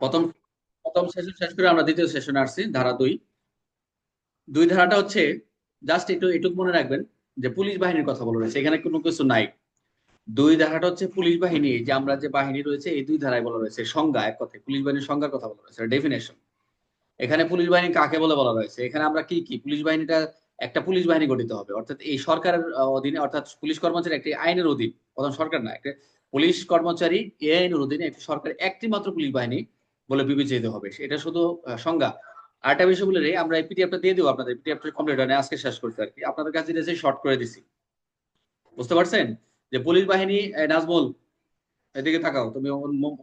প্রথম প্রথম সেশন শেষ করে আমরা দ্বিতীয় সেশনে আসছি, ধারা দুই। দুই ধারাটা হচ্ছে জাস্ট একটু এটুকু মনে রাখবেন যে পুলিশ বাহিনীর কথা বলা রয়েছে এখানে কোনো কিছু নাই। দুই ধারাটা হচ্ছে পুলিশ বাহিনী যে আমরা যে বাহিনী রয়েছে, এই দুই ধারায় বলা রয়েছে সংজ্ঞা, এক কথায় পুলিশ বাহিনীর সংজ্ঞার কথা বলা রয়েছে ডেফিনেশন এখানে পুলিশ বাহিনী কাকে বলে বলা রয়েছে? এখানে আমরা কি কি? পুলিশ বাহিনীটা একটা পুলিশ বাহিনী গঠিত হবে। অর্থাৎ এই সরকারের অধীনে, অর্থাৎ পুলিশ কর্মচারী একটি আইনের অধীন, প্রধান সরকার না, একটা পুলিশ কর্মচারী এই আইনের অধীনে একটি সরকার একটি মাত্র পুলিশ বাহিনী বলে বিবেচিত হবে। এটা শুধু সংজ্ঞা। আরেকটা বিষয় বলে আমরা এই পিডিএফটা দিয়ে দেবো আপনাদের। পিডিএফটা কমপ্লিট হয় আজকে শেষ করতে আর কি। আপনাদের কাছে এটা শর্ট করে দিছি। বুঝতে পারছেন? যে পুলিশ বাহিনী নাজমুল, এদিকে থাকাও তুমি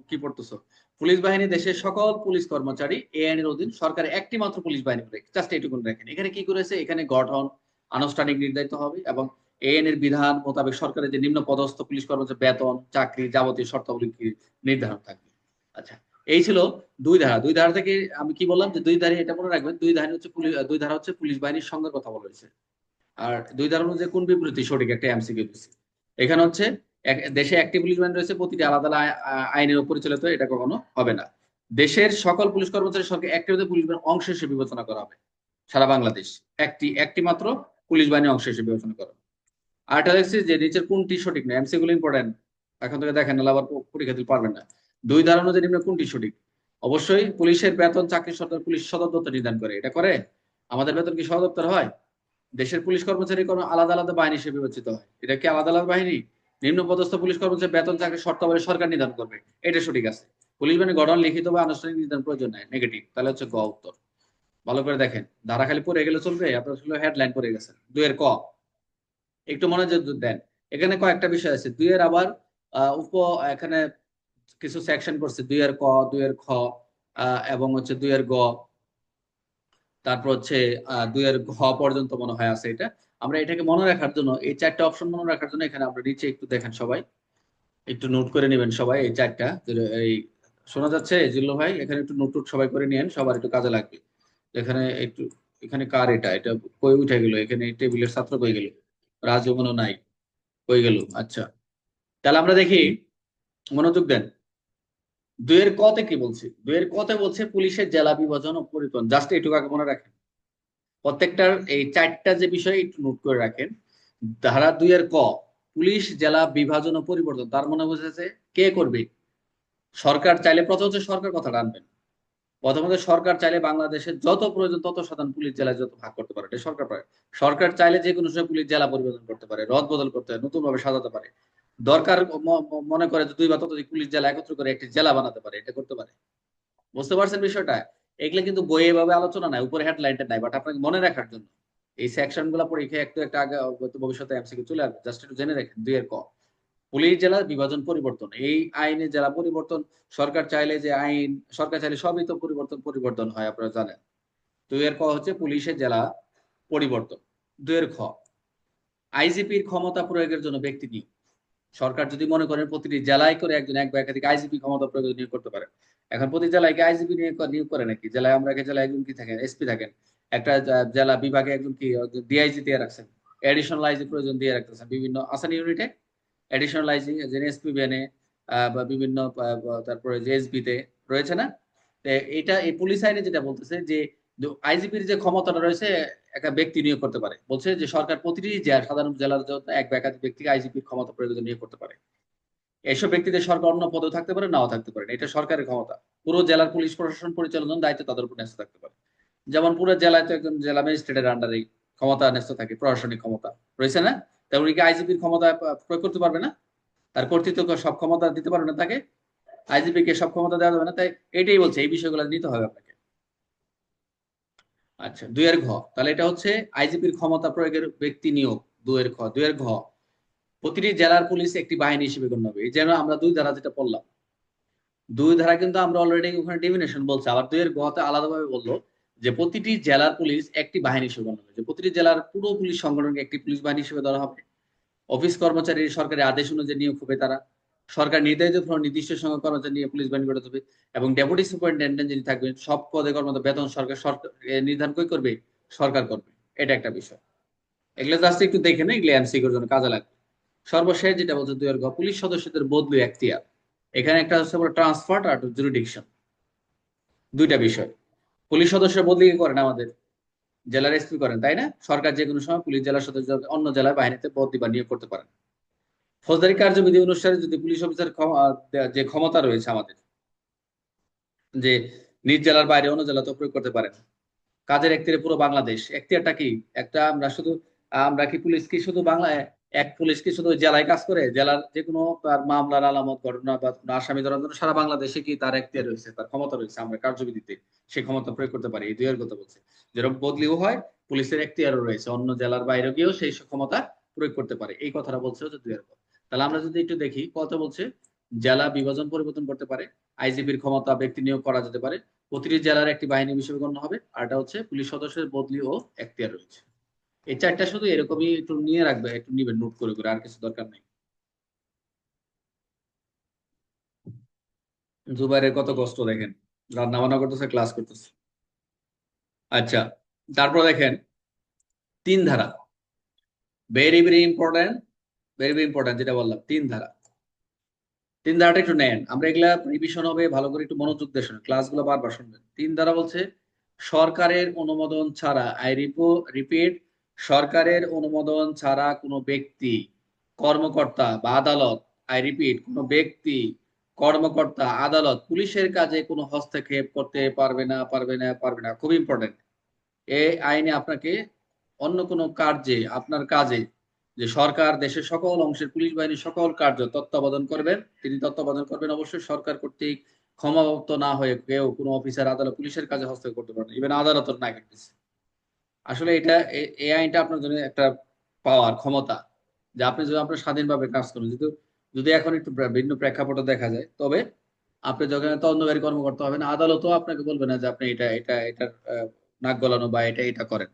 কি পড়তেছো? পুলিশ বাহিনী দেশের সকল পুলিশ কর্মচারী, এ আইনের অধীন সরকার একটি মাত্র পুলিশ বাহিনী জাস্ট এইটুকুন দেখেন। এখানে কি করেছে? এখানে গঠন, আনুষ্ঠানিক নির্ধারিত হবে এবং এ আইনের বিধান মোতাবেক সরকারের যে নিম্ন পদস্থ পুলিশ কর্মচারী, বেতন, চাকরি যাবতীয় শর্তাবলী নির্ধারণ থাকবে। আচ্ছা এই ছিল দুই ধারা। দুই ধারা থেকে আমি কি বললাম যে দুই ধারে এটা মনে রাখবেন, দুই ধারা হচ্ছে দুই ধারা হচ্ছে পুলিশ বাহিনীর সঙ্গে কথা বলা হয়েছে। আর দুই ধারা অনুযায়ী কোন বিবৃতি সঠিক? একটা এমসিকিউ এখানে হচ্ছে দেশে একটি পুলিশ বাহিনী রয়েছে, প্রতিটি আলাদা আইনের পরিচালিত এটা কখনো হবে না। দেশের সকল পুলিশ কর্মচারী সরকার একটি পুলিশ বাহিনীর অংশ হিসেবে বিবেচনা করা হবে। সারা বাংলাদেশ একটি একটি মাত্র পুলিশ বাহিনীর অংশ হিসেবে বিবেচনা করা আর আরেকটা দেখছি যে নিচের কোনটি সঠিক না? এমসি গুলো ইম্পর্টেন্ট এখন থেকে দেখেন আবার পরীক্ষা দিতে পারবেন না। দুই ধারা অনুযায়ী নিম্ন কোনটি সঠিক? অবশ্যই পুলিশের বেতন চাকরি সরকার পুলিশ সদর দপ্তর নির্ধারণ করে। এটা করে? আমাদের বেতন কি সদর দপ্তর হয়? দেশের পুলিশ কর্মচারী কোনো আলাদা আলাদা বাহিনী হিসেবে বিবেচিত হয়। এটা কি আলাদা আলাদা বাহিনী? নিম্ন পদস্থ পুলিশ কর্মচারী বেতন চাকরি শর্তাবলী সরকার নির্ধারণ করবে। এটা সঠিক আছে। পুলিশ বাহিনী গঠন লিখিত বা আনুষ্ঠানিক নির্ধারণ প্রয়োজন নাই। নেগেটিভ তাহলে হচ্ছে গ উত্তর। ভালো করে দেখেন। ধারা খালি পড়ে গেলে চলবে? আপনার শুধু হেডলাইন পড়ে গেছে। দুইয়ের ক। একটু মনোযোগ দেন। এখানে কয়েকটা বিষয় আছে। দুইয়ের আবার উপ, এখানে কিছু সেকশন করছে, দুইয়ের ক, দুইয়ের খ এবং হচ্ছে দুইয়ের গ। তারপর হচ্ছে দুইয়ের ঘ পর্যন্ত মনে হয় আছে এটা। আমরা এটাকে মনে রাখার জন্য, এই চারটা অপশন মনে রাখার জন্য এখানে আমরা নিচে একটু দেখেন সবাই। একটু নোট করে নেবেন সবাই এই চারটা। এই শোনা যাচ্ছে, জিল্লু ভাই, এখানে একটু নোট টুট সবাই করে নিয়েন, সবার একটু কাজে লাগবে। এখানে একটু, এখানে কার এটা? এটা কই উঠে গেল? এখানে টেবিলের ছাত্র কই গেল? রাজমনও নাই, কই গেল? আচ্ছা। তাহলে আমরা দেখি। মনোযোগ দেন। দুয়ের কতে কি বলছে? দুয়ের কতে বলছে পুলিশের জেলা বিভাজন ও পরিবর্তন। জাস্ট এইটুকু আগে মনে রাখেন। প্রত্যেকটার এই চারটা যে বিষয় একটু নোট করে রাখেন। ধারা দুইয়ের ক, পুলিশ, জেলা বিভাজন ও পরিবর্তন। তার মনে বুঝেছে কে করবে? সরকার চাইলে প্রথম হচ্ছে সরকার কথা আনবেন। প্রথমত সরকার চাইলে বাংলাদেশের যত প্রয়োজন তত সাধারণ পুলিশ জেলায় যত ভাগ করতে পারে। সরকার পারে। সরকার চাইলে যে কোনো সময় পুলিশ জেলা পরিবর্তন করতে পারে, রদ বদল করতে পারে নতুন ভাবে সাজাতে পারে। দরকার মনে করে দুই বা ততোধিক পুলিশ জেলা একত্র করে একটি জেলা বানাতে পারে, এটা করতে পারে। বুঝতে পারছেন বিষয়টা? এগুলো কিন্তু বইয়ে এভাবে আলোচনা নাই, উপরে হেডলাইনটা নাই বাট আপনাকে মনে রাখার জন্য। এই সেকশনগুলা পরীক্ষা একটু, একটা আগে ভবিষ্যতে এমসিকে চলে আসবে জাস্ট একটু জেনে রাখেন, দুই এর ক। পুলিশ জেলা বিভাজন পরিবর্তন, এই আইনে জেলা পরিবর্তন, সরকার চাইলে যে আইন, সরকার চাইলে সবই তো পরিবর্তন পরিবর্তন হয়, আপনারা জানেন। দুই এর ক হচ্ছে পুলিশের জেলা পরিবর্তন, দুই এর খ। আইজিপির ক্ষমতা প্রয়োগের জন্য ব্যক্তি নিয়োগ। সরকার যদি মনে করেন প্রতিটি জেলায় করে একজন এক বা একাধিক আইজিপি ক্ষমতা প্রয়োগ নিয়োগ করতে পারে। এখন প্রতি জেলায় আইজিপি নিয়োগ করে নাকি? জেলায় আমরা জেলায় একজন কি থাকেন? এসপি থাকেন। একটা জেলা বিভাগে একজন কি ডিআইজি দিয়ে রাখছেন। এডিশনাল আইজি প্রয়োজন দিয়ে রাখতেছেন। বিভিন্ন আসান ইউনিটে এডিশনাল আইজি যে এসপি বেনে বা বিভিন্ন তারপরে যে এসবি তে রয়েছে না? এটা এই পুলিশ আইনে যেটা বলতেছে যে আইজিপির যে ক্ষমতাটা রয়েছে, একটা ব্যক্তি নিয়োগ করতে পারে। বলছে যে সরকার প্রতিটি জেলা, সাধারণ জেলার জন্য এক বা একাধিক ব্যক্তিকে আইজিপির ক্ষমতা প্রয়োজন নিয়োগ করতে পারে। এইসব ব্যক্তিদের সরকার অন্য পদেও থাকতে পারে, নাও থাকতে পারে এটা সরকারের ক্ষমতা। পুরো জেলার পুলিশ প্রশাসন পরিচালনার দায়িত্ব তাদের উপর ন্যস্ত থাকতে পারে। যেমন পুরো জেলায় তো একজন জেলা ম্যাজিস্ট্রেটের আন্ডারে ক্ষমতা ন্যস্ত থাকে, প্রশাসনিক ক্ষমতা। রয়েছে না? তেমনি কি আইজিপির ক্ষমতা প্রয়োগ করতে পারবে না? তার কর্তৃত্ব সব ক্ষমতা দিতে পারবে না তাকে? আইজিপি কে সব ক্ষমতা দেওয়া যাবে না। তাই এটাই বলছে, এই বিষয়গুলো নিতে হবে আপনাকে। আচ্ছা দুইয়ের ঘ। তাহলে এটা হচ্ছে আইজিপির ক্ষমতা প্রয়োগের ব্যক্তি নিয়োগ দুয়ের ঘ দুয়ের ঘ। প্রতিটি জেলার পুলিশ একটি বাহিনী হিসেবে গণ্য হবে। এই যেন আমরা দুই ধারা যেটা পড়লাম দুই ধারা কিন্তু আমরা অলরেডি ওখানে ডিভিনেশন বলছি। আবার দুইয়ের ঘতে আলাদাভাবে বলল যে প্রতিটি জেলার পুলিশ একটি বাহিনী হিসেবে গণ্য হবে। যে প্রতিটি জেলার পুরো পুলিশ সংগঠনকে একটি পুলিশ বাহিনী হিসেবে ধরা হবে। অফিস কর্মচারী সরকারি আদেশ অনুযায়ী নিয়োগ হবে তারা। সরকার নির্ধারিত নির্দিষ্ট সংখ্যক কর্মচারী নিয়ে পুলিশ বাহিনী গঠন হবে এবং ডেপুটি সুপারিনটেন্ডেন্ট যিনি থাকবেন, সব পদে কর্মরত, বেতন সরকার নির্ধারণ কই করবে? সরকার করবে। এটা একটা বিষয়। এগুলো জাস্ট একটু দেখে না, এগুলো এমসিকিউর জন্য কাজে লাগবে। সর্বশেষ যেটা বলছে, দুই পুলিশ সদস্যদের বদলু এখতিয়ার। এখানে একটা হচ্ছে ট্রান্সফার আর জুরিডিকশন। দুইটা বিষয়। পুলিশ সদস্য বদলি করেন আমাদের? জেলার এসপি করেন, তাই না? সরকার যে কোনো সময় পুলিশ জেলার সদস্য, অন্য জেলার বাহিনীতে বদলি বা নিয়োগ করতে পারেন। ফৌজদারি কার্যবিধি অনুসারে যদি পুলিশ অফিসার যে ক্ষমতা রয়েছে আমাদের, যে নিজ জেলার বাইরে অন্য জেলাতে প্রয়োগ করতে পারেন, কাজের একটিরে পুরো বাংলাদেশ এখতিয়ারটা কি? একটা আমরা শুধু, আমরা কি পুলিশ কি শুধু বাংলায় এক পুলিশ কি শুধু জেলায় কাজ করে? জেলার যে কোনো তার মামলার আলামত, ঘটনা বা কোনো আসামি ধরার জন্য সারা বাংলাদেশে কি তার এখতিয়ার রয়েছে, তার ক্ষমতা রয়েছে, আমরা কার্যবিধিতে সেই ক্ষমতা প্রয়োগ করতে পারি, এই দুইয়ের কথা বলছে। যেরকম বদলিও হয়, পুলিশের এখতিয়ারও রয়েছে, অন্য জেলার বাইরে গিয়েও সেই ক্ষমতা প্রয়োগ করতে পারে, এই কথাটা বলছে হচ্ছে দুইয়ের কথা তাহলে আমরা যদি একটু দেখি কথা বলছে, জেলা বিভাজন পরিবর্তন করতে পারে আইজিপির ক্ষমতা ব্যক্তি নিয়োগ করা যেতে পারে, প্রতিটি জেলার একটি বাহিনী হিসেবে গণ্য হবে, আর এটা হচ্ছে পুলিশ সদস্যের বদলি ও এখতিয়ার রয়েছে। এই চারটা শুধু এরকমই একটু নিয়ে রাখবে, একটু নিবেন নোট করে করে, আর কিছু দরকার নেই। জুবাইরের কত কষ্ট, দেখেন। রান্না বান্না করতেছে ক্লাস করতেছে। আচ্ছা তারপর দেখেন, তিন ধারা। Very very important very very important যেটা বললাম, তিন ধারা। তিন ধারাটা একটু নেন। আমরা এগুলা রিভিশন হবে, ভালো করে একটু মনোযোগ দিয়ে শুনুন। ক্লাসগুলো বারবার শুনবেন। তিন ধারা বলছে, সরকারের অনুমোদন ছাড়া আই রিপো রিপিট সরকারের অনুমোদন ছাড়া কোনো ব্যক্তি, কর্মকর্তা বা আদালত আই রিপিট কোনো ব্যক্তি, কর্মকর্তা, আদালত, পুলিশের কাজে কোনো হস্তক্ষেপ করতে পারবে না পারবে না পারবে না। খুব ইম্পর্টেন্ট এই আইনে আপনাকে অন্য কোনো কার্যে, আপনার কাজে যে সরকার দেশের সকল অংশের পুলিশ বাহিনীর সকল কার্য তত্ত্বাবধান করবেন, তিনি তত্ত্বাবধান করবেন অবশ্যই সরকার কর্তৃক ক্ষমাপ্রাপ্ত না হয়ে কেউ কোনো অফিসার, আদালত, পুলিশের কাজে হস্তক্ষেপ করতে পারেন ইভেন আদালতের না করতেছে আসলে এটা এই আইনটা আপনার জন্য একটা পাওয়ার, ক্ষমতা, যে আপনি যদি আপনার স্বাধীনভাবে কাজ করেন যদি যদি এখন একটু ভিন্ন প্রেক্ষাপটে দেখা যায়, তবে আপনি যখন তদন্তকারী কর্মকর্তা হবেন, আদালতও আপনাকে বলবে না যে আপনি এটা এটা এটা নাক গলানো বা এটা এটা করেন।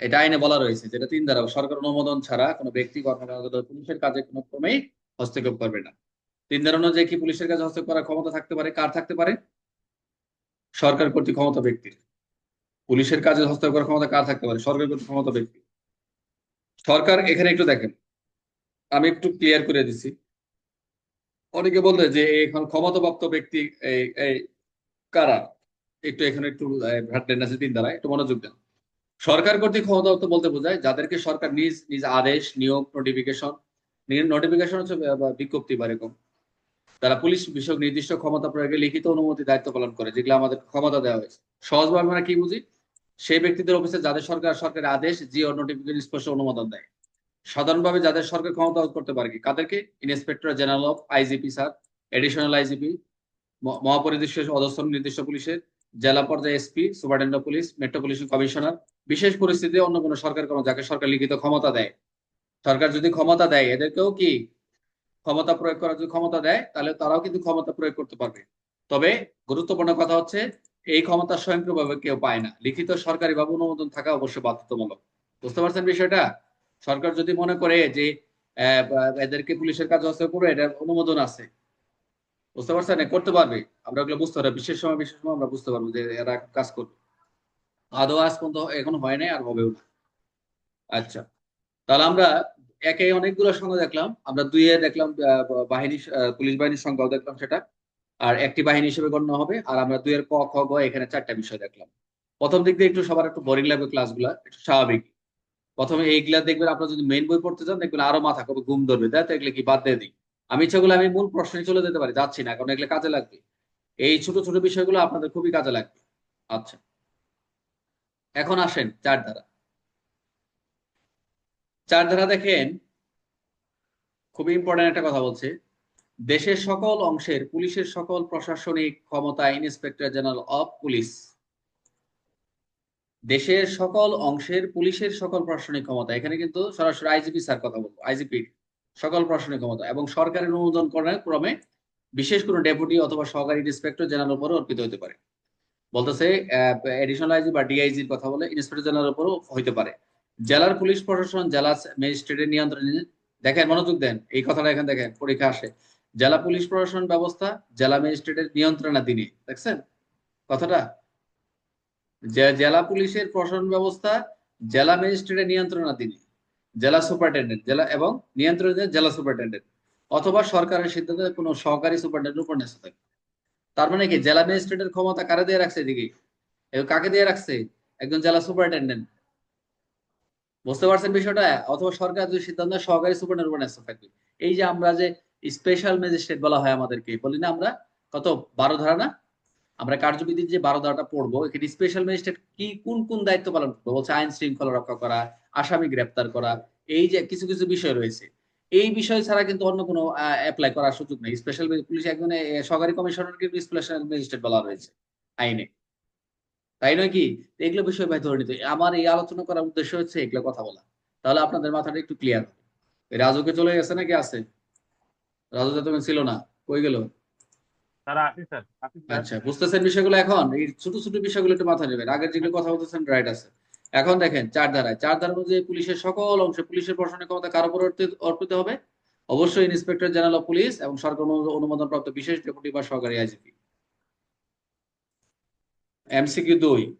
এটা আইনে বলা রয়েছে যেটা তিন দ্বারা সরকার অনুমোদন ছাড়া কোনো ব্যক্তি, কর্মকর্তা পুলিশের কাজে কোনো ক্রমেই হস্তক্ষেপ করবে না। তিন ধারা অনুযায়ী কি পুলিশের কাছে হস্তক্ষেপ করার ক্ষমতা থাকতে পারে? কার থাকতে পারে? সরকার কর্তৃক ক্ষমতা ব্যক্তির পুলিশের কাজে হস্তক্ষেপ করার ক্ষমতা কার থাকতে পারে? সরকার কর্তৃক ক্ষমতা ব্যক্তি। সরকার, এখানে একটু দেখেন। আমি একটু ক্লিয়ার করে দিছি। অনেকে বলতে যে এখন ক্ষমতাপ্রাপ্ত ব্যক্তি কারা? একটু এখানে একটু ভ্যাট আছে তিন দ্বারা একটু মনোযোগ দেন। সরকার কর্তৃক ক্ষমতা বলতে বোঝায় যাদেরকে সরকার নিজ নিজ আদেশ নিয়োগ নোটিফিকেশন নোটিফিকেশন হচ্ছে বিজ্ঞপ্তি বা এরকম। তারা পুলিশ বিষয়ক নির্দিষ্ট ক্ষমতা প্রয়োগে লিখিত অনুমতি, দায়িত্ব পালন করে, যেগুলো আমাদের ক্ষমতা দেওয়া হয়েছে। সহজভাবে আমরা কি বুঝি? সেই ব্যক্তিদের অফিসে যাদের সরকার, সরকারের আদেশ জি ও নোটিফিকেশন স্পষ্ট অনুমোদন দেয়। সাধারণভাবে যাদের সরকার ক্ষমতা করতে পারে কি? কাদেরকে? Inspector general of IGP sir additional IGP মহাপরিদর্শক অধস্থ নির্দিষ্ট পুলিশের জেলা পর্যায়ে SP, superintendent police metro police commissioner, বিশেষ পরিস্থিতিতে অন্য কোনো সরকার কোনো যাকে সরকার লিখিত ক্ষমতা দেয়। সরকার যদি ক্ষমতা দেয়, এদেরকেও কি ক্ষমতা প্রয়োগ করার যদি ক্ষমতা দেয়, তাহলে তারাও কিন্তু ক্ষমতা প্রয়োগ করতে পারবে। তবে গুরুত্বপূর্ণ কথা হচ্ছে, এই ক্ষমতা স্বয়ংক্রিয়ভাবে কেউ পায় না। লিখিত সরকারি ভাবে অনুমোদন থাকা অবশ্যই বাধ্যতামূলক। বুঝতে পারছেন বিষয়টা? সরকার যদি মনে করে যে এদেরকে পুলিশের কাজ হস্তে করবে এটার অনুমোদন আছে বুঝতে পারছেন? করতে পারবে। আমরা ওগুলো বুঝতে পারব। বিশেষ সময় বিশেষ সময় আমরা বুঝতে পারব যে এরা কাজ করবে। আদৌ আজ পর্যন্ত এখন হয় নাই আর হবেও না আচ্ছা। তাহলে আমরা একে অনেকগুলো সংখ্যা দেখলাম। আমরা দুইয়ে দেখলাম বাহিনী পুলিশ বাহিনীর সংখ্যাও দেখলাম সেটা। আর একটি বাহিনী হিসেবে গণ্য হবে। আর আমরা দুইয়ের ক, খ, গ এখানে চারটা বিষয় দেখলাম। প্রথম দিক দিয়ে একটু সবার একটু বোরিং লাগবে ক্লাসগুলো একটু স্বাভাবিক। প্রথমে এইগুলা দেখবেন, আপনার যদি মেইন বই পড়তে চান, দেখবেন আরও মাথা কবে ঘুম ধরবে। এগুলো কি বাদ দিয়ে দিই। আমি ইচ্ছাগুলো আমি মূল প্রশ্নে চলে যেতে পারি, যাচ্ছি না, কারণ এগুলো কাজে লাগবে। এই ছোট ছোট বিষয়গুলো আপনাদের খুবই কাজে লাগবে। আচ্ছা। এখন আসেন চার ধারা চার ধারা দেখেন, খুবই ইম্পর্টেন্ট একটা কথা বলছে। দেশের সকল অংশের, পুলিশের সকল প্রশাসনিক ক্ষমতা ইন্সপেক্টর জেনারেল অফ পুলিশ। দেশের সকল অংশের, পুলিশের সকল প্রশাসনিক ক্ষমতা। এখানে কিন্তু সরাসরি আইজিপি স্যার কথা বলব, আইজিপি। সকল প্রশাসনিক ক্ষমতা এবং সরকারের অনুমোদন ক্রমে বিশেষ কোনো ডেপুটি অথবা সহকারী ইন্সপেক্টর জেনারেল উপরও অর্পিত হতে পারে। বলতেছে এডিশনাল আইজি বা ডিআইজির কথা বলে ইন্সপেক্টর জেনারেল উপরও হইতে পারে। জেলার পুলিশ প্রশাসন, জেলা ম্যাজিস্ট্রেটের নিয়ন্ত্রণে দেখেন, মনোযোগ দেন, এই কথাটা এখানে দেখেন পরীক্ষা আসে। জেলা পুলিশ প্রশাসন ব্যবস্থা, জেলা ম্যাজিস্ট্রেটের নিয়ন্ত্রণাধীনে দেখছেন কথাটা? জেলা পুলিশের প্রশাসন ব্যবস্থা, জেলা ম্যাজিস্ট্রেটের নিয়ন্ত্রণাধীনে জেলা সুপারিনটেন্ডেন্ট, জেলা এবং নিয়ন্ত্রণে জেলা সুপারিনটেন্ডেন্ট অথবা সরকারের সিদ্ধান্তে কোনো সহকারী সুপারিনটেন্ডেন্ট উপর ন্যস্ত থাকে তার মানে কি? জেলা ম্যাজিস্ট্রেটের ক্ষমতা কারে দিয়ে রাখছে এদিকে? কাকে দিয়ে রাখছে? একজন জেলা সুপারিনটেন্ডেন্ট। বুঝতে পারছেন বিষয়টা? অথবা সরকার যদি সিদ্ধান্ত সহকারী সুপারিনটেন্ডেন্ট উপর ন্যস্ত থাকবে এই যে আমরা যে স্পেশাল ম্যাজিস্ট্রেট বলা হয় আমাদেরকে বলি না আমরা? কত? বারো ধারা না? আমরা কার্যবিধির যে বারো ধারাটা পড়ব, এখানে স্পেশাল ম্যাজিস্ট্রেট কি, কোন কোন দায়িত্ব পালন করব? বলছে আইন শৃঙ্খলা রক্ষা করা আসামি গ্রেপ্তার করা এই যে কিছু কিছু বিষয় রয়েছে। এই বিষয় ছাড়া কিন্তু অন্য কোনো অ্যাপ্লাই করার সুযোগ নেই। স্পেশাল পুলিশ একজন সহকারী কমিশনার কিন্তু স্পেশাল ম্যাজিস্ট্রেট বলা রয়েছে আইনে। তাই নয় কি? এগুলো বিষয় ভাই ধরে নিতে আমার এই আলোচনা করার উদ্দেশ্য হচ্ছে এগুলো কথা বলা। তাহলে আপনাদের মাথাটা একটু ক্লিয়ার হবে। রাজুকে চলে গেছে নাকি আছে? রাজু তো তুমি ছিল না। কই গেল? আচ্ছা বুঝতেছেন বিষয়গুলো এখন? এই ছোট ছোট বিষয়গুলো একটু মাথায় নেবেন। আগের যেগুলো কথা বলতেছেন রাইট আছে। এখন দেখেন, চার ধারায়। চার ধারা অনুযায়ী পুলিশের সকল অংশে পুলিশের প্রশাসনিক ক্ষমতা কার উপর অর্পিত- হবে? অবশ্যই ইন্সপেক্টর জেনারেল অফ পুলিশ এবং সরকার অনুমোদন প্রাপ্ত বিশেষ ডেপুটি বা সহকারী আইজিপি এমসিকিউ দুই।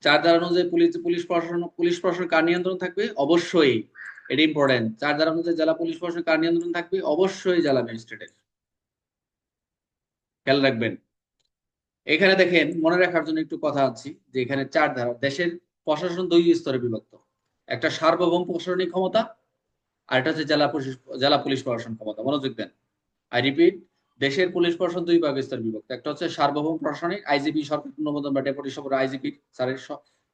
চার ধারা অনুযায়ী পুলিশ পুলিশ প্রশাসন পুলিশ প্রশাসন কার নিয়ন্ত্রণ থাকবে? অবশ্যই। এটা ইম্পর্টেন্ট চার ধারা অনুযায়ী জেলা পুলিশ প্রশাসন কার নিয়ন্ত্রণ থাকবে? অবশ্যই জেলা ম্যাজিস্ট্রেটের। খেয়াল রাখবেন। এখানে দেখেন, মনে রাখার জন্য একটু কথা আছি, যে এখানে চার ধারা, দেশের প্রশাসন দুই স্তরে বিভক্ত। একটা সার্বভৌম প্রশাসনিক ক্ষমতা, আর এটা হচ্ছে জেলা পুলিশ জেলা পুলিশ প্রশাসন ক্ষমতা। মনোযোগ দেন। আই রিপিট দেশের পুলিশ প্রশাসন দুই ভাগে স্তরে বিভক্ত। একটা হচ্ছে সার্বভৌম প্রশাসনিক আইজিপি সরকার অনুমোদন বা ডেপুটি সরকার আইজিপি স্যারের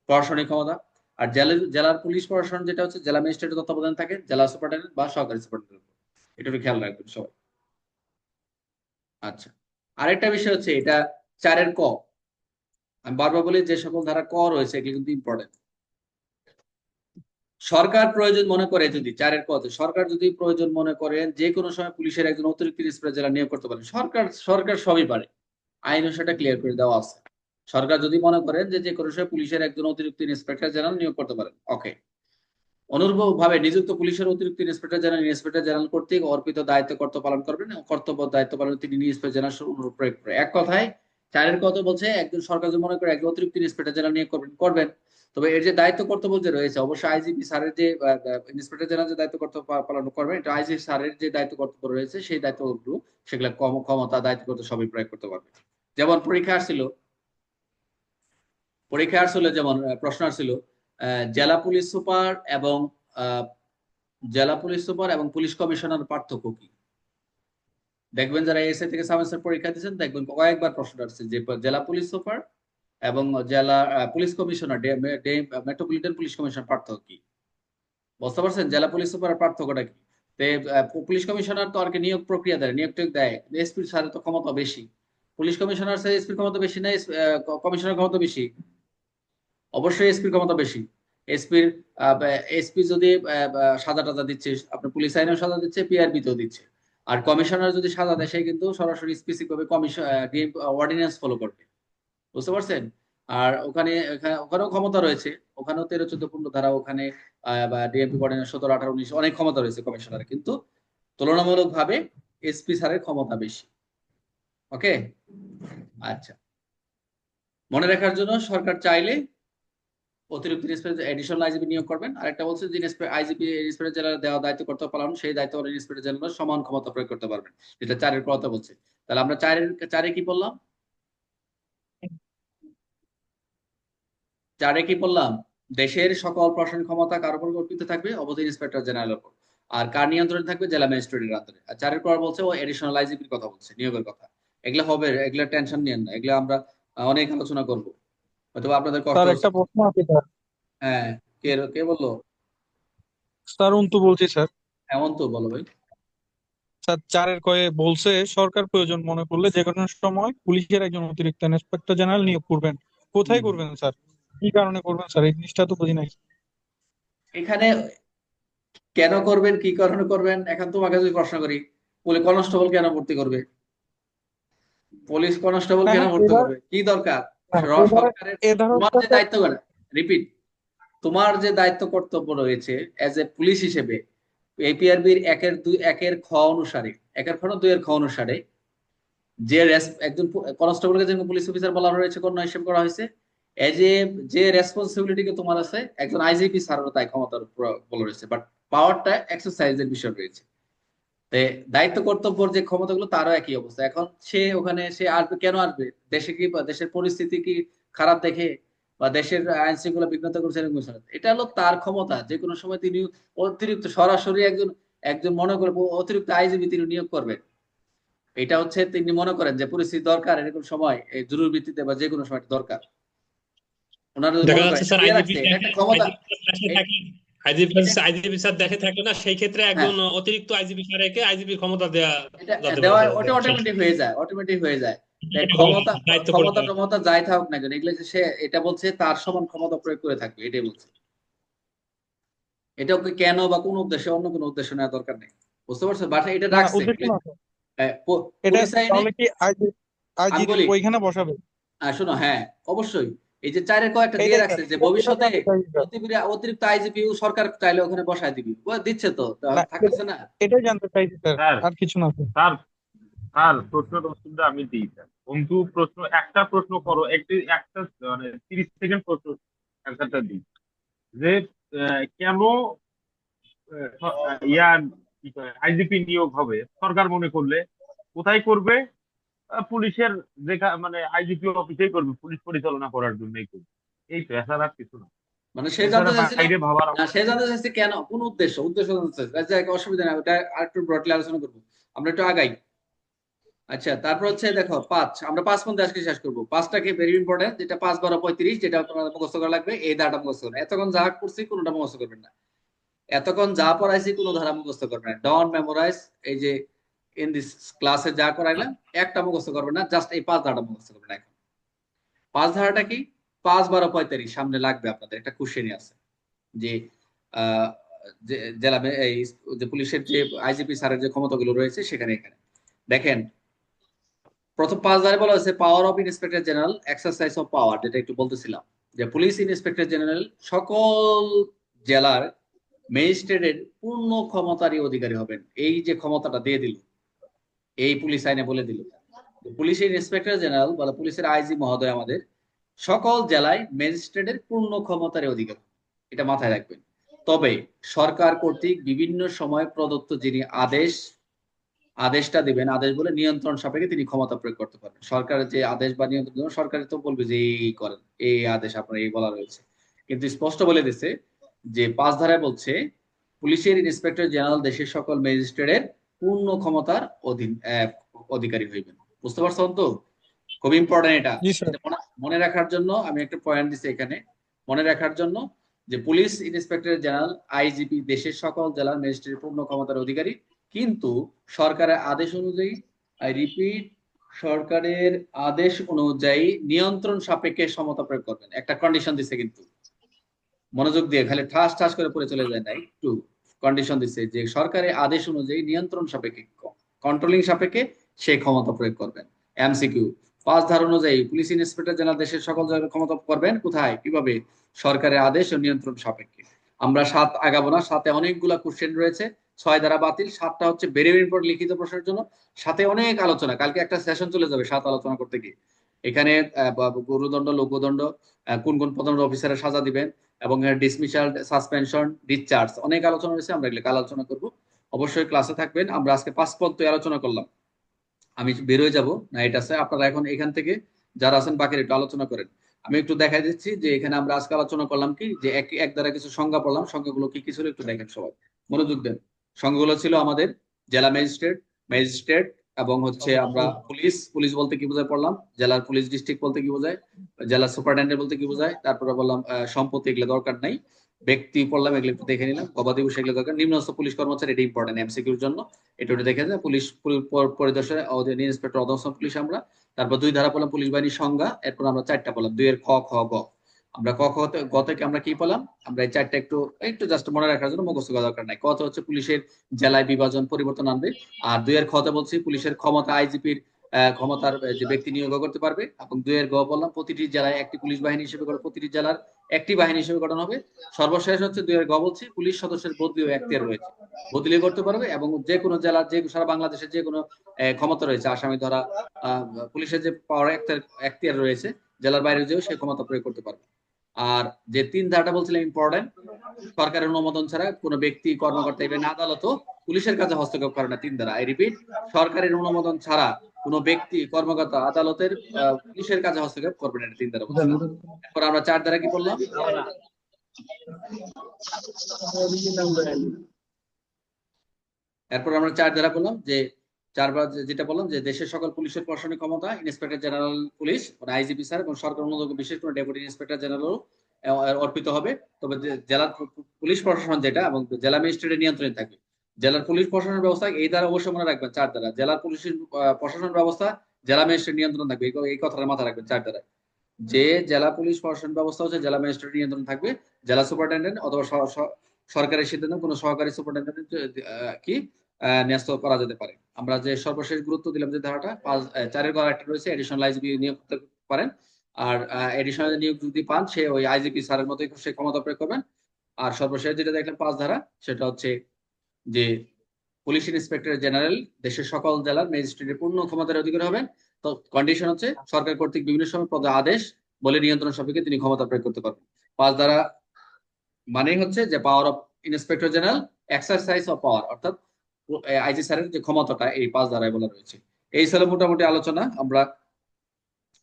প্রশাসনিক ক্ষমতা। আর জেলার জেলার পুলিশ প্রশাসন যেটা হচ্ছে, জেলা ম্যাজিস্ট্রেটের তত্ত্বাবধান থাকে, জেলা সুপারিনটেন্ডেন্ট বা সহকারী সুপারিনটেন্ডেন্ট। এটা একটু খেয়াল রাখবেন সবাই। আচ্ছা। আরেকটা বিষয় হচ্ছে, এটা চারের ক। আমি বারবার বলি যে সকল ধারা ক রয়েছে, এগুলো কিন্তু ইম্পর্টেন্ট সরকার প্রয়োজন মনে করে যদি, চারের ক সরকার যদি প্রয়োজন মনে করেন যে কোনো সময় পুলিশের একজন অতিরিক্ত ইন্সপেক্টর জেলা নিয়োগ করতে পারেন, সরকার সরকার সবই পারে। আইন সেটা ক্লিয়ার করে দেওয়া আছে। সরকার যদি মনে করেন যে যে কোনো সময় পুলিশের একজন অতিরিক্ত ইন্সপেক্টর জেনারেল নিয়োগ করতে পারেন ওকে অনুরূপ ভাবে নিযুক্ত পুলিশের অতিরিক্ত ইন্সপেক্টর জেনারেল ইন্সপেক্টর জেনারেল কর্তৃক অর্পিত দায়িত্ব কর্তব্য পালন করবেন কর্তব্য দায়িত্ব পালন তিনি ইন্সপেক্টর জেনারেল অনুরূপ প্রয়োগ করে এক কথায় চারের কথা বলছে, একজন সরকার যদি মনে করে একজন অতিরিক্ত ইন্সপেক্টর জেনারেল নিয়োগ করবেন করবেন। তবে এর যে দায়িত্ব কর্তব্য যে রয়েছে অবশ্যই আইজিপি স্যারের যে ইন্সপেক্টর জেনারেল যে দায়িত্ব কর্তব্য পালন করবেন, এটা আইজিপি স্যারের যে দায়িত্ব কর্তব্য রয়েছে, সেই দায়িত্বগুলো সেগুলো ক্ষমতা, দায়িত্ব কর্তব্য সবই প্রয়োগ করতে পারবে। যেমন পরীক্ষা আসছিল পরীক্ষা আসছিল, যেমন প্রশ্ন আসছিল জেলা পুলিশ সুপার এবং জেলা পুলিশ সুপার এবং পুলিশ কমিশনার পার্থক্য কি? দেখবেন যারা এসএ থেকে সামেস্টার পরীক্ষা দিচ্ছেন দেখবেন কয়েকবার প্রশ্ন আসছে যে, জেলা পুলিশ সুপার এবং জেলা police commissioner metropolitan police commissioner পার্থক্য কি? বুঝতে পারছেন? জেলা পুলিশ সুপার পার্থক্যটা কি? পুলিশ কমিশনার তো আর কি নিয়োগ প্রক্রিয়া দেয়, নিয়োগ টিয়োগ দেয়। এসপির স্যারের তো ক্ষমতা বেশি। পুলিশ কমিশনার স্যার এসপির ক্ষমতা বেশি না কমিশনার ক্ষমতা বেশি? অবশ্যই এসপির ক্ষমতা বেশি। এসপির এসপি যদি সাজা টাজা দিচ্ছে, আপনার পুলিশ আইনেও সাজা দিচ্ছে পিআরবি তেও দিচ্ছে। আর কমিশনার যদি সাজা দেয়, সে কিন্তু সরাসরি স্পেসিফিক ভাবে কমিশন অর্ডিন্যান্স ফলো করবে। বুঝতে পারছেন? আর ওখানে ওখানেও ক্ষমতা রয়েছে। ওখানেও তেরো, চোদ্দ, পনেরো ধারা ওখানে ডিএমপি অর্ডিন্যান্স সতেরো, আঠারো, উনিশ, অনেক ক্ষমতা রয়েছে কমিশনার কিন্তু তুলনামূলক ভাবে এসপি স্যারের ক্ষমতা বেশি। ওকে আচ্ছা। মনে রাখার জন্য সরকার চাইলে অতিরিক্ত ইন্সপেক্টর এডিশনাল আইজিপি নিয়োগ করবেন। আর একটা বলছে যে আইজিপি ইন্সপেক্টর জেলার দেওয়া দায়িত্ব কর্তব্য পালন, সেই দায়িত্ব ইন্সপেক্টর জেলার সমান ক্ষমতা প্রয়োগ করতে পারবেন। যেটা চারের কথা বলছে। তাহলে আমরা চারের, চারে কি বললাম চারে কি বললাম দেশের সকল প্রশাসনিক ক্ষমতা কার উপর অর্পিত থাকবে? অবধি ইন্সপেক্টর জেনারেল উপর। আর কার নিয়ন্ত্রণে থাকবে? জেলা ম্যাজিস্ট্রেটের আন্ডারে। আর চারের পর বলছে ও এডিশনাল আইজিপির কথা বলছে, নিয়োগের কথা। এগুলো হবে, এগুলো টেনশন নিয়েন না। এগুলো আমরা অনেক আলোচনা করব। হয়তো আপনাদের কষ্ট স্যার। একটা প্রশ্ন আছে স্যার। হ্যাঁ কে কে বলল? স্যার অন্তু বলছি স্যার। এমন তো বলো ভাই। স্যার চারের কয়ে বলছে সরকার প্রয়োজন মনে করলে যে কোনো সময় পুলিশের একজন অতিরিক্ত ইন্সপেক্টর জেনারেল নিয়োগ করবেন। কোথায় করবেন স্যার? কি কারণে করবেন স্যার? এই জিনিসটা তো বুঝি নাই। এখানে কেন করবেন কি কারণে করবেন এখন তোমাকে যদি প্রশ্ন করি পুলিশ কনস্টেবল কেন ভর্তি করবে? পুলিশ কনস্টেবল হ্যাঁ, কেন হ্যাঁ, ভর্তি করবে? কি দরকার? হ্যাঁ, তোমার যে দায়িত্ব রিপিট তোমার যে দায়িত্ব কর্তব্য রয়েছে এজ এ পুলিশ হিসেবে এপিআরবির একের দুই একের খ অনুসারে একের খ না দুইয়ের খ অনুসারে যে একজন কনস্টেবলকে যেমন পুলিশ অফিসার বলা রয়েছে কোন হিসেব করা হয়েছে এজ এ যে রেসপন্সিবিলিটিকে তোমার আছে একজন আইজিপি স্যারেরও তাই ক্ষমতার বলা রয়েছে বাট পাওয়ারটা এক্সারসাইজের বিষয় রয়েছে। দায়িত্ব কর্তব্যের যে ক্ষমতাগুলো তারও একই অবস্থা। এখন সে ওখানে সে আসবে কেন আসবে? দেশে কি দেশের পরিস্থিতি কি খারাপ দেখে বা দেশের আইন শৃঙ্খলা বিঘ্নত করছে এরকম এটা হলো তার ক্ষমতা। যে কোনো সময় তিনি অতিরিক্ত সরাসরি একজন একজন মনে করে অতিরিক্ত আইজিবি তিনি নিয়োগ করবেন। এটা হচ্ছে তিনি মনে করেন যে পরিস্থিতি দরকার এরকম সময় এই জরুরি ভিত্তিতে বা যে কোনো সময় দরকার। ওনারা ক্ষমতা। আইজিপি আইজিপি স্যার দেখে থাকলে না সেই ক্ষেত্রে একজন অতিরিক্ত আইজিপি স্যারকে আইজিপি ক্ষমতা দেওয়া দেওয়া ওটা অটোমেটিক হয়ে যায় অটোমেটিক হয়ে যায়। এটা ক্ষমতা ক্ষমতা যাই থাকুক না কেন এগুলো যে সে এটা বলছে তার সমান ক্ষমতা প্রয়োগ করে থাকবে এটাই বলছে। এটা ওকে কেন বা কোন উদ্দেশ্যে অন্য কোনো উদ্দেশ্য নেওয়া দরকার নেই। বুঝতে পারছ? বাট এটা রাখছে। হ্যাঁ, এটা তাহলে কি আইজি আইজি ওইখানে বসাবে? আহ, শোনো হ্যাঁ অবশ্যই। এই যে চারের কয়েকটা দিয়ে রাখছে যে ভবিষ্যতে। অতিরিক্ত- অতিরিক্ত আইজিপি সরকার চাইলে ওখানে বসায় দিবি। দিচ্ছে তো থাকতেছে না? এটাই জানতে চাইছি স্যার। আর কিছু না স্যার। স্যার স্যার প্রশ্নের আমি দিই স্যার। বন্ধু প্রশ্ন একটা প্রশ্ন করো একটি একটা মানে তিরিশ সেকেন্ড প্রশ্ন অ্যান্সারটা দিই। যে আহ, কেন ইয়া আইজিপি নিয়োগ হবে? সরকার মনে করলে কোথায় করবে? পুলিশের যেখা মানে আইজিপি অফিসেই করবে পুলিশ পরিচালনা করার জন্যই করবে। এই তো এছাড়া আর কিছু না। মানে সে জানতে না সে জানতে চাইছে কেন কোন উদ্দেশ্য? উদ্দেশ্য জানতে চাইছে। আচ্ছা অসুবিধা নেই ওটা আর একটু ব্রডলি আলোচনা করব। আমরা একটু আগাই। আচ্ছা তারপর হচ্ছে দেখো পাঁচ। আমরা পাঁচ পর্যন্ত আজকে শেষ করব। পাঁচটাকে ভেরি ইম্পর্টেন্ট যেটা পাঁচ বারো পঁয়ত্রিশ যেটা আপনার মুখস্থ করা লাগবে এই ধারাটা মুখস্থ করবেন এতক্ষণ যা করছি কোনোটা মুখস্থ করবেন না। এতক্ষণ যা পড়াইছি কোনো ধারা মুখস্থ করবেন না। ডন মেমোরাইজ এই যে ইন দিস ক্লাসে যা করাইলাম, একটা মুখস্থ করবেন না জাস্ট এই পাঁচ ধারাটা মুখস্থ করবেন এখন। পাঁচ ধারাটা কি? পাঁচ বারো পঁয়তাল্লিশ, সামনে লাগবে আপনাদের, একটা কোশ্চেনই আছে। যে জেলা এই যে পুলিশের যে আইজিপি স্যারের যে ক্ষমতাগুলো রয়েছে, সেখানে এখানে। দেখেন, প্রথম পাঁচ ধারে বলা হয়েছে power of inspector general exercise of power যেটা একটু বলতেছিলাম। যে পুলিশ ইন্সপেক্টর জেনারেল সকল জেলার ম্যাজিস্ট্রেটের পূর্ণ ক্ষমতারই অধিকারী হবেন। এই যে ক্ষমতাটা দিয়ে দিল এই পুলিশ আইনে বলে দিল। পুলিশের ইন্সপেক্টর জেনারেল বা পুলিশের আইজি মহোদয় আমাদের সকল জেলায় ম্যাজিস্ট্রেটের পূর্ণ ক্ষমতার অধিকার। এটা মাথায় রাখবেন। তবে সরকার কর্তৃক বিভিন্ন সময় প্রদত্ত যিনি আদেশ, আদেশটা দিবেন, আদেশ বলে নিয়ন্ত্রণ সাপেক্ষে তিনি ক্ষমতা প্রয়োগ করতে পারবেন। সরকারের যে আদেশ বা নিয়ন্ত্রণ সরকার তো বলবে যে এই করেন, এই আদেশ আপনার এই বলা রয়েছে। কিন্তু স্পষ্ট বলে দিচ্ছে যে পাঁচ ধারায় বলছে, পুলিশের ইন্সপেক্টর জেনারেল দেশের সকল ম্যাজিস্ট্রেটের পূর্ণ ক্ষমতার অধীন অধিকারী হইবেন। বুঝতে পারছেন তো? খুব ইম্পর্টেন্ট এটা। মনে- রাখার জন্য আমি একটা পয়েন্ট দিচ্ছি এখানে। মনে রাখার জন্য যে পুলিশ ইন্সপেক্টর জেনারেল আইজিপি দেশের সকল জেলার ম্যাজিস্ট্রেট পূর্ণ ক্ষমতার অধিকারী কিন্তু সরকারের আদেশ অনুযায়ী আই রিপিট সরকারের আদেশ অনুযায়ী নিয়ন্ত্রণ সাপেক্ষে সমতা প্রয়োগ করবেন। একটা কন্ডিশন দিচ্ছে কিন্তু। মনোযোগ দিয়ে খালি ঠাস ঠাস করে পড়ে চলে যায় না একটু। কন্ডিশন দিচ্ছে যে সরকারের আদেশ অনুযায়ী নিয়ন্ত্রণ সাপেক্ষে কন্ট্রোলিং সাপেক্ষে সেই ক্ষমতা প্রয়োগ করবেন। এমসিকিউ পাঁচ ধারা অনুযায়ী পুলিশ ইন্সপেক্টর জেনারেল দেশের সকল জায়গায় ক্ষমতা করবেন। কোথায়? কীভাবে? সরকারের আদেশ ও নিয়ন্ত্রণ সাপেক্ষে। আমরা সাত আগাবো না, সাথে অনেকগুলা কোশ্চেন রয়েছে। ছয় দ্বারা বাতিল, সাতটা হচ্ছে বেড়ে পর লিখিত প্রশ্নের জন্য। সাথে অনেক আলোচনা, কালকে একটা সেশন চলে যাবে সাত আলোচনা করতে গিয়ে। এখানে গুরুদণ্ড লঘুদণ্ড কোন কোন পদন্ড অফিসারের সাজা দিবেন এবং ডিসমিসাল সাসপেনশন ডিসচার্জ অনেক আলোচনা রয়েছে, আমরা এগুলো আলোচনা করব। অবশ্যই ক্লাসে থাকবেন। আমরা আজকে পাঁচ পদ তো আলোচনা করলাম। আমি বেরোয় যাব না এটা আছে। আপনারা এখন এখান থেকে যারা আছেন বাকির একটু আলোচনা করেন। আমি একটু দেখাই দিচ্ছি যে এখানে আমরা আজকে আলোচনা করলাম কি, যে এক এক দ্বারা কিছু সংজ্ঞা পড়লাম। সংজ্ঞাগুলো কি কি ছিল একটু দেখেন সবাই। মনোযোগ দেন। সংজ্ঞাগুলো ছিল আমাদের জেলা ম্যাজিস্ট্রেট ম্যাজিস্ট্রেট এবং হচ্ছে আমরা পুলিশ পুলিশ বলতে কি বোঝায় পড়লাম? জেলার পুলিশ ডিস্ট্রিক্ট বলতে কি বোঝায়? জেলা সুপারিনটেন্ডেন্ট বলতে কি বোঝায়? তারপরে বললাম সম্পত্তি এগুলো দরকার নাই। ব্যক্তি পড়লাম এগুলো একটু দেখে নিলাম। গবাদি পশু এগুলো দরকার। নিম্নস্থ পুলিশ কর্মচারী এটা ইম্পর্টেন্ট এমসিকিউর জন্য। এটা দেখে যায় পুলিশ পুলিশ পরিদর্শনে ইন্সপেক্টর অদর্শন পুলিশ আমরা। তারপর দুই ধারা পড়লাম পুলিশ বাহিনীর সংজ্ঞা। এরপর আমরা চারটা পড়লাম। দুই এর খ খ গ। আমরা ক খ তে- গ থেকে আমরা কি পেলাম? আমরা এই চারটা একটু একটু জাস্ট মনে রাখার জন্য মুখস্থ করা দরকার নাই। ক, তে হচ্ছে পুলিশের জেলায় বিভাজন পরিবর্তন আনবে। আর দুই এর খ বলছি পুলিশের ক্ষমতা আইজিপির ক্ষমতার যে ব্যক্তি নিয়োগ করতে পারবে। এবং দুই এর গ বললাম প্রতিটি জেলায় একটি পুলিশ বাহিনী হিসেবে প্রতিটি জেলার একটি বাহিনী হিসেবে গঠন হবে। সর্বশেষ হচ্ছে দুই এর গ বলছি, পুলিশ সদস্যের বদলি ও এখতিয়ার রয়েছে। বদলি করতে পারবে এবং যে কোনো জেলার, যে সারা বাংলাদেশের যে কোনো ক্ষমতা রয়েছে, আসামি ধরা পুলিশের যে পাওয়ার এখতিয়ার রয়েছে জেলার বাইরে যেও সে ক্ষমতা প্রয়োগ করতে পারবে। আর যে তিন ধারাটা বলছিলাম ইম্পর্টেন্ট সরকারের অনুমোদন ছাড়া কোনো ব্যক্তি কর্মকর্তা ইভেন আদালতও পুলিশের কাছে হস্তক্ষেপ করে না তিন ধারা। আই রিপিট সরকারের অনুমোদন ছাড়া কোনো ব্যক্তি কর্মকর্তা আদালতের পুলিশের কাছে হস্তক্ষেপ করবে না তিন ধারা এরপর আমরা চার ধারা কি বললাম? এরপর আমরা চার ধারা বললাম যে চারবার যেটা বললাম যে দেশের সকল পুলিশের প্রশাসনিক ক্ষমতা, inspector general police IGP sir এবং সরকার বিশেষ করে ডেপুটি ইন্সপেক্টর জেনারেল অর্পিত হবে। তবে জেলার পুলিশ প্রশাসন যেটা এবং জেলা ম্যাজিস্ট্রেটের নিয়ন্ত্রণে থাকবে। জেলার পুলিশ প্রশাসন ব্যবস্থা এই দ্বারা অবশ্যই মনে রাখবেন, চার দ্বারা। জেলার পুলিশের প্রশাসন ব্যবস্থা জেলা ম্যাজিস্ট্রেট নিয়ন্ত্রণ থাকবে। এই কথাটা মাথায় রাখবেন, চার দ্বারা। যে জেলা পুলিশ প্রশাসন ব্যবস্থা হচ্ছে জেলা ম্যাজিস্ট্রেট নিয়ন্ত্রণ থাকবে। জেলা সুপারিনটেন্ডেন্ট অথবা সরকারের সিদ্ধান্ত, কোনো সহকারী সুপারিনটেন্ডেন্ট কি ন্যস্ত করা যেতে পারে। আমরা যে সর্বশেষ গুরুত্ব দিলাম যে ধারাটা, পাঁচ চারের ঘর একটা রয়েছে এডিশনাল আইজিপি নিয়োগ করতে পারেন। আর এডিশনাল নিয়োগ যদি পান, সে ওই আইজিপি স্যারের মতোই সে ক্ষমতা প্রয়োগ করবেন। আর সর্বশেষ যেটা দেখলাম পাঁচ ধারা, সেটা হচ্ছে যে পুলিশ ইন্সপেক্টর জেনারেল, দেশের সকল জেলার ম্যাজিস্ট্রেটের পূর্ণ ক্ষমতার অধিকারী হবেন। তো কন্ডিশন হচ্ছে সরকার কর্তৃক বিভিন্ন সময় পদে আদেশ বলে নিয়ন্ত্রণ সাপেক্ষে তিনি ক্ষমতা প্রয়োগ করতে পারবেন। পাঁচ ধারা মানেই হচ্ছে যে power of inspector general exercise of power অর্থাৎ আইজি স্যারের যে ক্ষমতাটা এই পাঁচ ধারায় বলা রয়েছে। এই ছিল মোটামুটি আলোচনা আমরা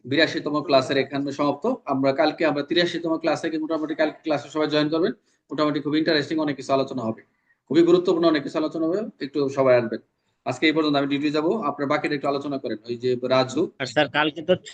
বিরাশিতম ক্লাসের এখানে সমাপ্ত। আমরা কালকে, আমরা তিরাশিতম ক্লাসে মোটামুটি কালকে ক্লাসে সবাই জয়েন করবেন। মোটামুটি খুব ইন্টারেস্টিং অনেক কিছু আলোচনা হবে। খুবই গুরুত্বপূর্ণ অনেক কিছু আলোচনা হবে, একটু সবাই আসবেন। আজকে এই পর্যন্ত আমি ডিউটি যাব, আপনার বাকিটা একটু আলোচনা করেন। ওই যে রাজু। স্যার, কালকে তো